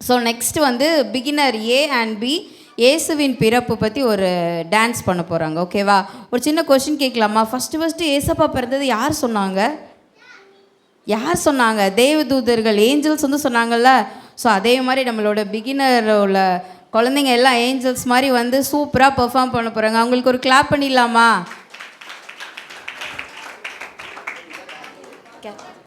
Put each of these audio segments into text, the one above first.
So next வந்து beginner A and B இயேசுவின் பிறப்பு பற்றி ஒரு டான்ஸ் பண்ண போகிறாங்க ஓகேவா ஒரு சின்ன கொஷின் கேட்கலாமா? ஃபஸ்ட்டு ஃபஸ்ட்டு ஏசப்பா பிறந்தது யார் சொன்னாங்க? யார் சொன்னாங்க? தேவதூதர்கள் ஏஞ்சல்ஸ் வந்து சொன்னாங்கல்ல? ஸோ அதே மாதிரி நம்மளோட பிகினர் உள்ள குழந்தைங்க எல்லாம் ஏஞ்சல்ஸ் மாதிரி வந்து சூப்பராக பெர்ஃபார்ம் பண்ண போகிறாங்க அவங்களுக்கு ஒரு கிளாப் பண்ணிடலாமா? சிங்காசனம்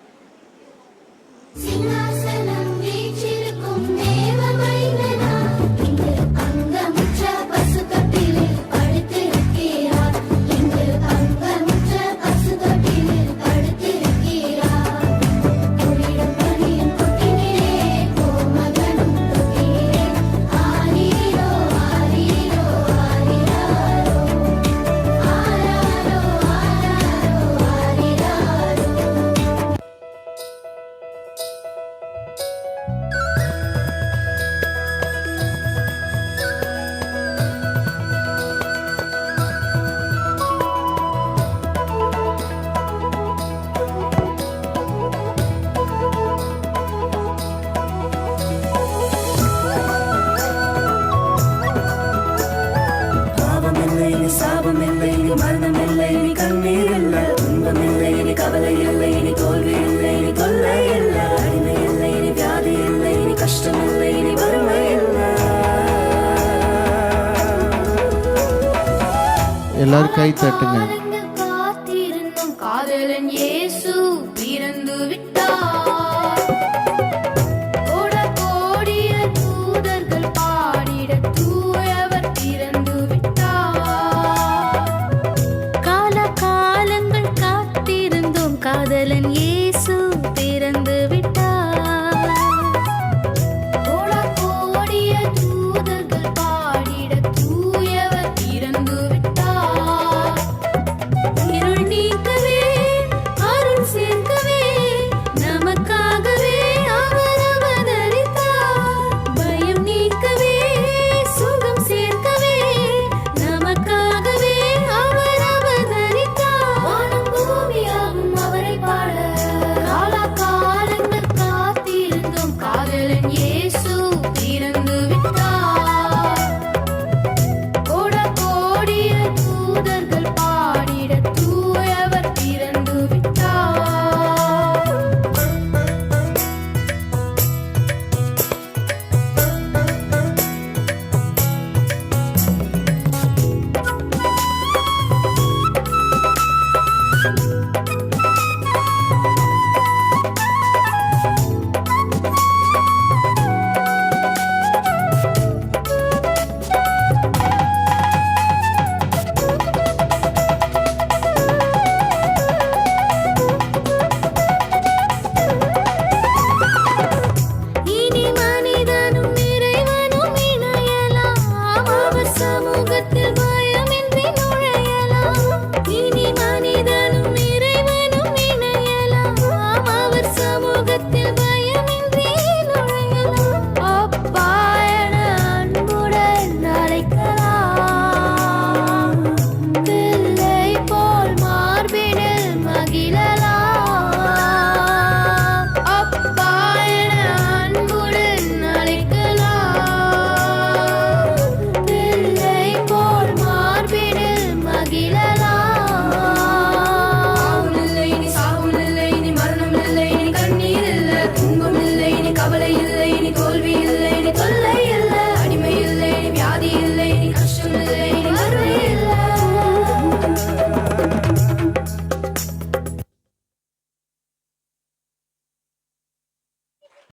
இனி சாபமில்லை இனி மரணமில்லை இனி கண்ணீர் இல்ல துன்பமில்லை இனி கவலை இல்லை இனி தோல்வி இல்லை இனி தொல்லை இல்லை அடிமை இல்லை இனி வியாதி இல்லை இனி கஷ்டம் இல்லை இனி வறுமை இல்லை எல்லாரும் கை தட்டுங்க. காத்திருந்தும் காதலன் இயேசு பிறந்து விட்டார் summer, summer.